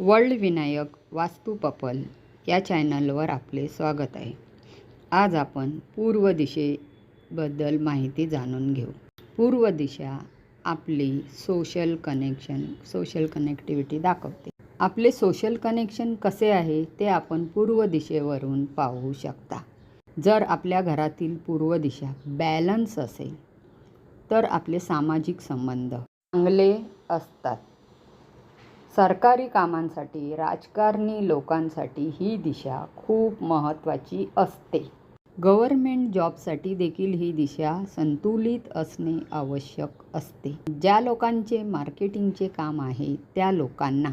World Vinayak वास्तुपपल या चॅनलवर आपले स्वागत आहे. आज आपण पूर्व दिशेबद्दल माहिती जाणून घेऊ. पूर्व दिशा आपली सोशल कनेक्शन सोशल कनेक्टिव्हिटी दाखवते. आपले सोशल कनेक्शन कसे आहे ते आपण पूर्व दिशेवरून पाहू शकता. जर आपल्या घरातील पूर्व दिशा बॅलन्स असेल तर आपले सामाजिक संबंध चांगले असतात. सरकारी कामांसाठी राजकारणी लोकांसाठी ही दिशा खूप महत्त्वाची असते. गव्हर्मेंट जॉबसाठी देखील ही दिशा संतुलित असणे आवश्यक असते. ज्या लोकांचे मार्केटिंगचे काम आहे त्या लोकांना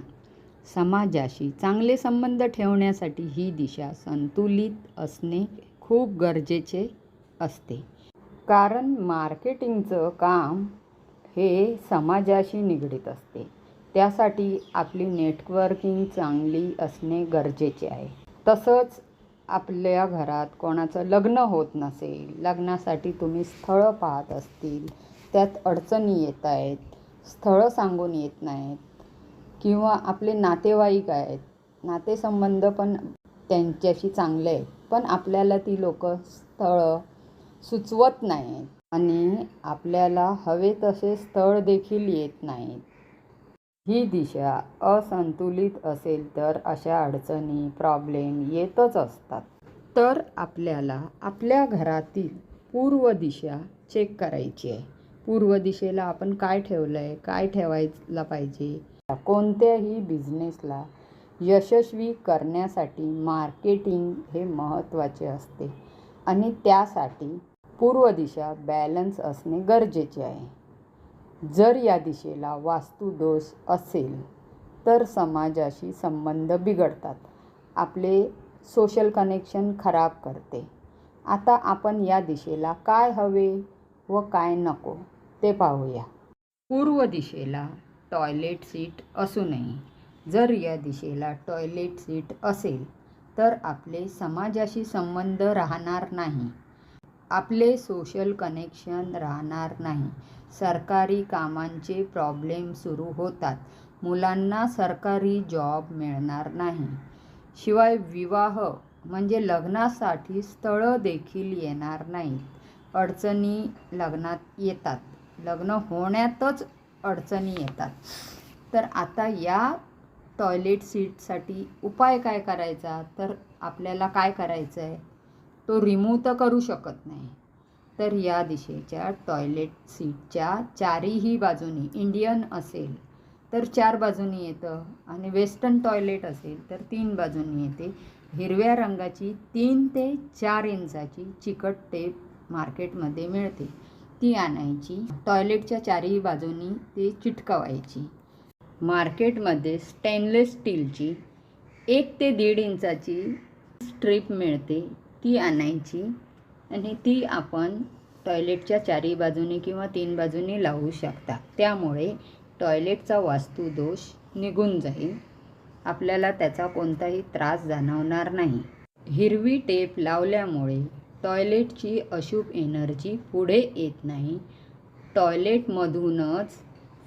समाजाशी चांगले संबंध ठेवण्यासाठी ही दिशा संतुलित असणे खूप गरजेचे असते. कारण मार्केटिंगचं काम हे समाजाशी निगडीत असते. त्यासाठी आपली नेटवर्किंग चांगली असणे गरजेचे आहे. तसंच आपल्या घरात कोणाचं लग्न होत नसेल लग्नासाठी तुम्ही स्थळं पाहत असतील त्यात अडचणी येत आहेत स्थळं सांगून येत नाहीत किंवा आपले नातेवाईक आहेत नातेसंबंध पण त्यांच्याशी चांगले आहेत पण आपल्याला ती लोक स्थळं सुचवत नाहीत आणि आपल्याला हवे तसे स्थळ देखील येत नाहीत. ही दिशा असंतुलित असेल तर अशा अडचणी प्रॉब्लेम येतच असतात. तर आपल्याला आपल्या घरातील पूर्व दिशा चेक करायची आहे. पूर्व दिशेला आपण काय ठेवलं आहे काय ठेवायला पाहिजे? कोणत्याही बिझनेसला यशस्वी करण्यासाठी मार्केटिंग हे महत्त्वाचे असते. आणि त्यासाठी पूर्व दिशा बॅलन्स असणे गरजेचे आहे. जर या दिशेला वास्तुदोष असेल तर समाजाशी संबंध बिघडतात. आपले सोशल कनेक्शन खराब करते. आता आपण या दिशेला काय हवे व काय नको ते पाहूया. पूर्व दिशेला टॉयलेट सीट असू नये जर या दिशेला टॉयलेट सीट असेल तर आपले समाजाशी संबंध राहणार नाही. आपले सोशल कनेक्शन राहणार नाही. सरकारी कामांचे प्रॉब्लेम सुरू होतात. मुलांना सरकारी जॉब मिळणार नाही. शिवाय विवाह म्हणजे लग्नासाठी स्थळं देखील येणार नाहीत. अडचणी लग्नात येतात. लग्न होण्यातच अडचणी येतात. तर आता या टॉयलेट सीटसाठी उपाय काय करायचा? तर आपल्याला काय करायचं आहे तो रिमूव्ह तर करू शकत नाही. तर या दिशेच्या टॉयलेट सीटच्या चारीही बाजूनी इंडियन असेल तर चार बाजूनी येतं आणि वेस्टर्न टॉयलेट असेल तर तीन बाजूनी येते. हिरव्या रंगाची तीन ते चार इंचाची चिकट टेप मार्केटमध्ये मिळते. ती आणायची टॉयलेटच्या चारही बाजूनी ते चिटकवायची. मार्केटमध्ये स्टेनलेस स्टीलची एक ते दीड इंचाची स्ट्रीप मिळते. ती आणायची आणि ती आपण टॉयलेटच्या चारही बाजूने किंवा तीन बाजूने लावू शकता. त्यामुळे टॉयलेटचा वास्तुदोष निघून जाईल. आपल्याला त्याचा कोणताही त्रास जाणवणार नाही. हिरवी टेप लावल्यामुळे टॉयलेटची अशुभ एनर्जी पुढे येत नाही. टॉयलेटमधूनच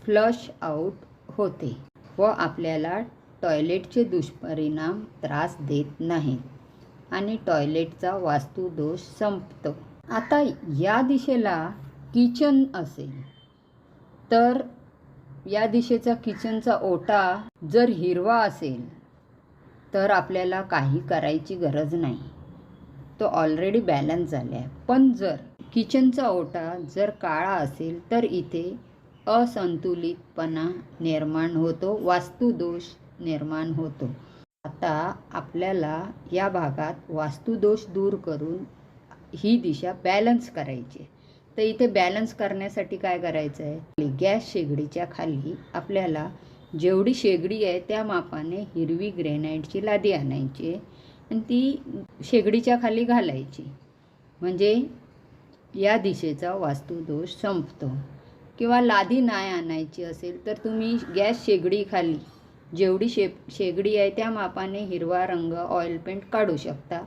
फ्लश आऊट होते व आपल्याला टॉयलेटचे दुष्परिणाम त्रास देत नाहीत. आणि टॉयलेटचा वास्तुदोष संपतो. आता या दिशेला किचन असेल. तर या दिशेचा किचनचा ओटा जर हिरवा असेल तर आपल्याला काही करायची गरज नाही. तो ऑलरेडी बॅलन्स झाला आहे पण जर किचनचा ओटा जर काळा असेल तर इथे असंतुलितपणा निर्माण होतो वास्तुदोष निर्माण होतो. आता आपल्याला या भागात वास्तुदोष दूर करून ही दिशा बॅलन्स करायची तर इथे बॅलन्स करण्यासाठी काय करायचं आहे गॅस शेगडीच्या खाली आपल्याला जेवढी शेगडी आहे त्या मापाने हिरवी ग्रेनाईटची लादी आणायची आणि ती शेगडीच्या खाली घालायची. म्हणजे या दिशेचा वास्तुदोष संपतो. किंवा लादी नाही आणायची असेल तर तुम्ही गॅस शेगडी खाली जेवढी शे शेगडी आहे त्या मापाने हिरवा रंग ऑइल पेंट काढू शकता.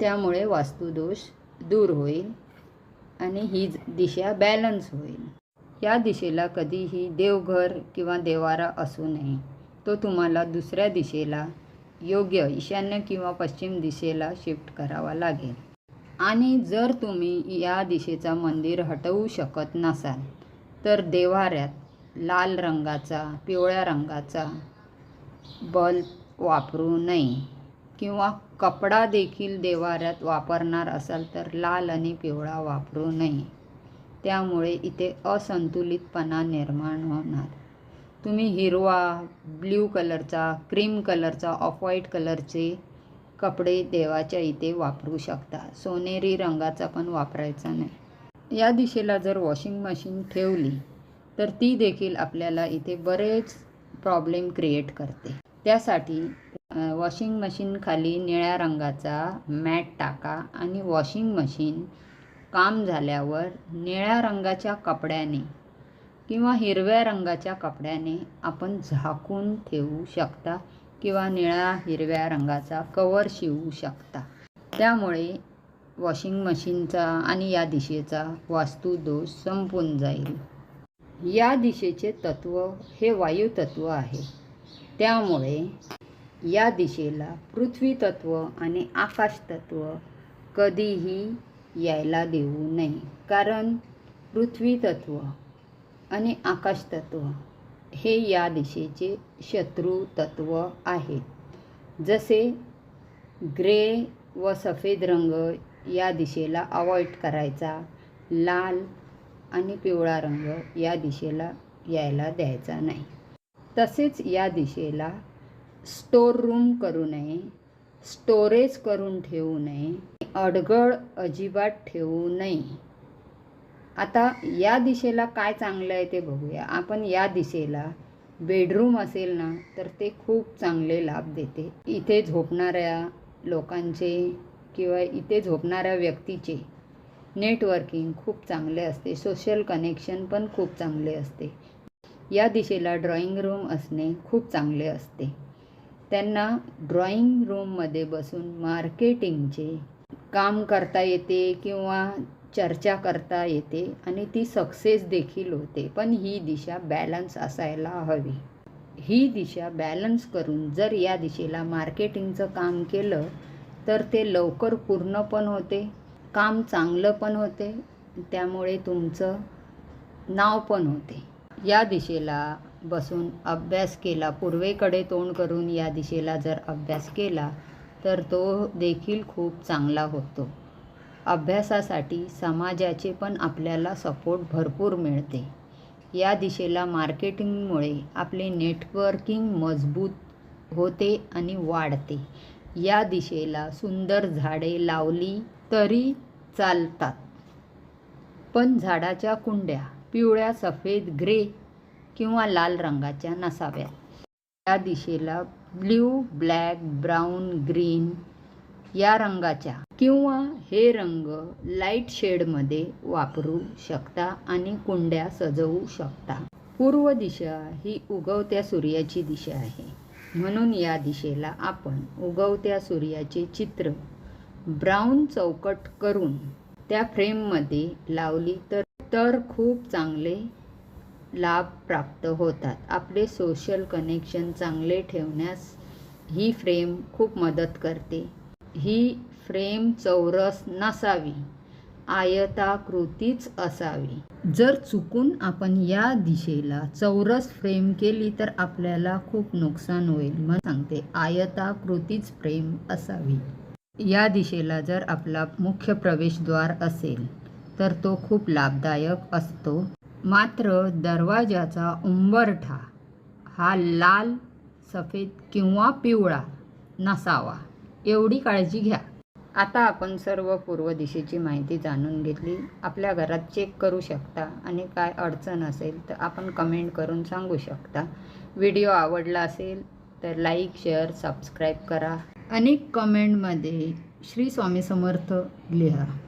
त्यामुळे वास्तुदोष दूर होईल आणि ही दिशा बॅलन्स होईल. या दिशेला कधीही देवघर किंवा देवारा असू नये. तो तुम्हाला दुसऱ्या दिशेला योग्य ईशान्य किंवा पश्चिम दिशेला शिफ्ट करावा लागेल. आणि जर तुम्ही या दिशेचा मंदिर हटवू शकत नसाल तर देवाऱ्यात लाल रंगाचा पिवळ्या रंगाचा बल्ब वापरू नये किंवा कपडा देखील देवाऱ्यात वापरणार असाल तर लाल आणि पिवळा वापरू नये. त्यामुळे इथे असंतुलितपणा निर्माण होणार. तुम्ही हिरवा ब्ल्यू कलरचा क्रीम कलरचा ऑफ व्हाईट कलरचे कपडे देवाच्या इथे वापरू शकता. सोनेरी रंगाचा पण वापरायचा नाही. या दिशेला जर वॉशिंग मशीन ठेवली तर ती देखील आपल्याला इथे बरेच प्रॉब्लेम क्रिएट करते. त्यासाठी वॉशिंग मशीनखाली निळ्या रंगाचा मॅट टाका आणि वॉशिंग मशीन काम झाल्यावर निळ्या रंगाच्या कपड्याने किंवा हिरव्या रंगाच्या कपड्याने आपण झाकून ठेवू शकता किंवा निळ्या हिरव्या रंगाचा कवर शिवू शकता. त्यामुळे वॉशिंग मशीनचा आणि या दिशेचा वास्तुदोष संपून जाईल. या दिशेचे तत्व हे वायुतत्व आहे. त्यामुळे या दिशेला पृथ्वी तत्व आणि आकाश तत्व कधीही यायला देऊ नये. कारण पृथ्वी तत्व आणि आकाश तत्व हे या दिशेचे शत्रू तत्व आहेत जसे ग्रे व सफेद रंग या दिशेला अवॉइड करायचा लाल आणि पिवळा रंग या दिशेला यायला द्यायचा नाही. तसेच या दिशेला स्टोर रूम करू नये स्टोरेज करून ठेवू नये अडगळ अजिबात ठेवू नये. आता या दिशेला काय चांगलं आहे ते बघूया. आपण या दिशेला बेडरूम असेल ना तर ते खूप चांगले लाभ देते. इथे झोपणाऱ्या लोकांचे किंवा इथे झोपणाऱ्या व्यक्तीचे नेटवर्किंग खूप चांगले असते. सोशल कनेक्शन पण खूप चांगले असते. या दिशेला ड्रॉइंग रूम असणे खूप चांगले असते. त्यांना ड्रॉइंग रूममध्ये बसून मार्केटिंगचे काम करता येते किंवा चर्चा करता येते आणि ती सक्सेस देखील होते. पण ही दिशा बॅलन्स असायला हवी. ही दिशा बॅलन्स करून जर या दिशेला मार्केटिंगचं काम केलं तर ते लवकर पूर्ण पण होते काम चांगलं पण होते त्यामुळे तुमचं नाव पण होते. या दिशेला बसून अभ्यास केला पूर्वेकडे तोंड करून या दिशेला जर अभ्यास केला तर तो देखील खूप चांगला होतो. अभ्यासासाठी समाजाचे पण आपल्याला सपोर्ट भरपूर मिळते. या दिशेला मार्केटिंगमुळे आपले नेटवर्किंग मजबूत होते आणि वाढते. या दिशेला सुंदर झाडे लावली तरी चालतात. पण झाडाच्या कुंड्या पिवळ्या सफेद ग्रे किंवा लाल रंगाच्या नसाव्यात. या दिशेला ब्ल्यू ब्लॅक ब्राऊन ग्रीन या रंगाच्या किंवा हे रंग लाइट शेडमध्ये वापरू शकता आणि कुंड्या सजवू शकता. पूर्व दिशा ही उगवत्या सूर्याची दिशा आहे. म्हणून या दिशेला आपण उगवत्या सूर्याचे चित्र ब्राऊन चौकट करून त्या फ्रेममध्ये लावली तर तर खूप चांगले लाभ प्राप्त होतात. आपले सोशल कनेक्शन चांगले ठेवण्यास ही फ्रेम खूप मदत करते. ही फ्रेम चौरस नसावी आयताकृतीच असावी. जर चुकून आपण या दिशेला चौरस फ्रेम केली तर आपल्याला खूप नुकसान होईल मग सांगते आयताकृतीच फ्रेम असावी. या दिशेला जर आपला मुख्य प्रवेशद्वार असेल तर तो खूप लाभदायक असतो. मात्र दरवाजाचा उंबरठा हा लाल सफेद किंवा पिवळा नसावा एवढी काळजी घ्या. आता आपण सर्व पूर्व दिशेची माहिती जाणून घेतली. आपल्या घरात चेक करू शकता. आणि काय अडचण असेल तर आपण कमेंट करून सांगू शकता. व्हिडिओ आवडला असेल तर लाईक शेअर सबस्क्राईब करा. अनेक कमेंटमध्ये श्री स्वामी समर्थ लिहा.